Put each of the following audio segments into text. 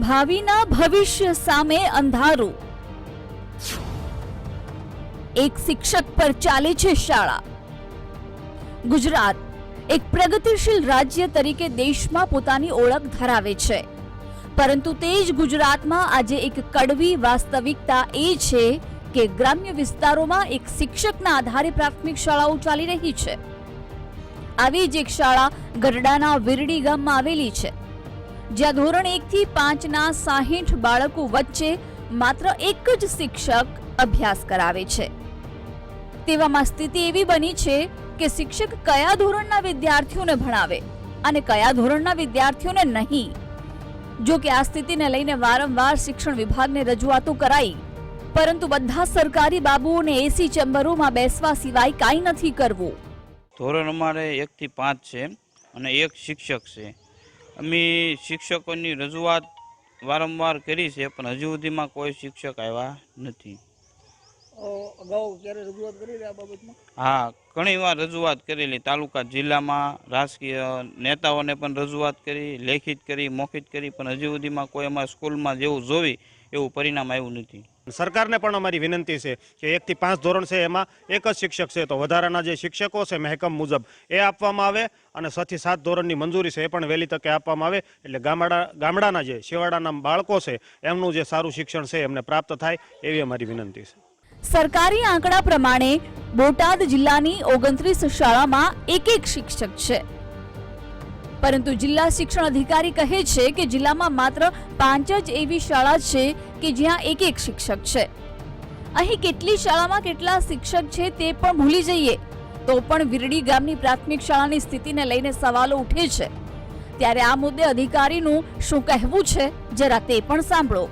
ભાવિના ભવિષ્ય સામે અંધારું. એક શિક્ષક પર ચાલે છે શાળા. ગુજરાત, એક પ્રગતિશીલ રાજ્ય તરીકે દેશમાં પોતાની ઓળખ ધરાવે છે. પરંતુ તે જ ગુજરાતમાં આજે એક કડવી વાસ્તવિકતા એ છે કે ગ્રામ્ય વિસ્તારોમાં એક શિક્ષકના આધારે પ્રાથમિક શાળાઓ ચાલી રહી છે. આવી જ એક શાળા ગરડાના વિરડી ગામમાં આવેલી છે. જ્યાં ધોરણ એક થી પાંચના સાહીઠ બાળકો વચ્ચે માત્ર એક જ શિક્ષક અભ્યાસ કરાવે છે. તેવામાં સ્થિતિ એવી બની છે કે શિક્ષક કયા ધોરણના વિદ્યાર્થીઓને ભણાવે અને કયા ધોરણના વિદ્યાર્થીઓને નહીં. જો કે આ સ્થિતિને લઈને વારંવાર શિક્ષણ વિભાગને રજૂઆતો કરાઈ, પરંતુ બધા સરકારી બાબુઓને એસી ચેમ્બરોમાં બેસવા સિવાય કાંઈ નથી કરવું. ધોરણ અમારે એકથી પાંચ છે અને એક શિક્ષક છે. અમે શિક્ષકોની રજૂઆત વારંવાર કરી છે પણ હજુ સુધીમાં કોઈ શિક્ષક આવ્યા નથી. અગાઉ ક્યારે રજૂઆત કરી આ બાબતમાં? હા ઘણી વાર રજૂઆત કરેલી. તાલુકા જિલ્લામાં રાજકીય નેતાઓને પણ રજૂઆત કરી લેખિત કરી મૌખિત કરી પણ હજુ સુધીમાં કોઈ અમારા સ્કૂલમાં જેવું જોવી એવું પરિણામ આવ્યું નથી. સરકારને પણ અમારી વિનંતી છે કે એકથી પાંચ ધોરણ છે એમાં એક જ શિક્ષક છે. તો વધારાના જે શિક્ષકો છે મહેકમ મુજબ એ આપવામાં આવે અને છથી સાત ધોરણની મંજૂરી છે એ પણ વહેલી તકે આપવામાં આવે. એટલે ગામડા, ગામડાના જે શિવાડાના બાળકો છે એમનું જે સારું શિક્ષણ છે એમને પ્રાપ્ત થાય એવી અમારી વિનંતી છે. સરકારી આંકડા પ્રમાણે બોટાદ જિલ્લાની ઓગણત્રીસ શાળામાં એક એક શિક્ષક છે. પરંતુ જિલ્લા શિક્ષણ અધિકારી કહે છે કે જિલ્લામાં માત્ર પાંચ જ એવી શાળા છે કે જ્યાં એક એક શિક્ષક છે. અહીં કેટલી શાળામાં કેટલા શિક્ષક છે તે પણ ભૂલી જઈએ. તો પણ વિરડી ગામની પ્રાથમિક શાળાની સ્થિતિને લઈને સવાલો ઉઠે છે. ત્યારે આ મુદ્દે અધિકારીનું શું કહેવું છે જરા તે પણ સાંભળો.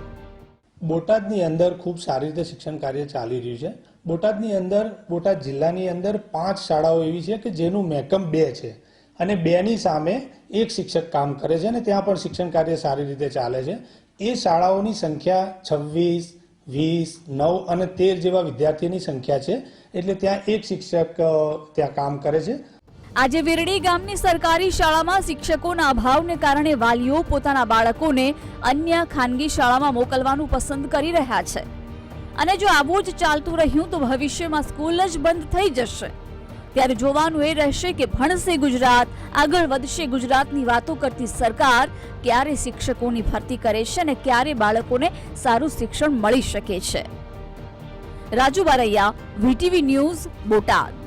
બોટાદની અંદર ખૂબ સારી રીતે શિક્ષણ કાર્ય ચાલી રહ્યું છે. બોટાદની અંદર, બોટાદ જિલ્લાની અંદર પાંચ શાળાઓ એવી છે કે જેનું મહેકમ બે છે. અને બેની સામે એક શિક્ષક કામ કરે છે અને ત્યાં પણ શિક્ષણ કાર્ય સારી રીતે ચાલે છે. એ શાળાઓની સંખ્યા છવ્વીસ, વીસ, નવ અને તેર જેવા વિદ્યાર્થીની સંખ્યા છે. એટલે ત્યાં એક શિક્ષક ત્યાં કામ કરે છે. આજે વિરડી ગામની સરકારી શાળામાં શિક્ષકોના અભાવને કારણે વાલીઓ પોતાના બાળકોને અન્ય ખાનગી શાળામાં મોકલવાનું પસંદ કરી રહ્યા છે. અને જો આવું જ ચાલતું રહ્યું તો ભવિષ્યમાં સ્કૂલ જ બંધ થઈ જશે. ત્યારે જોવાનું એ રહેશે કે ભણશે ગુજરાત, આગળ વધશે ગુજરાતની વાતો કરતી સરકાર, ક્યારે શિક્ષકોની ભરતી કરે છે અને ક્યારે બાળકોને સારું શિક્ષણ મળી શકે છે. Raju Baraiya VTV news, Botad.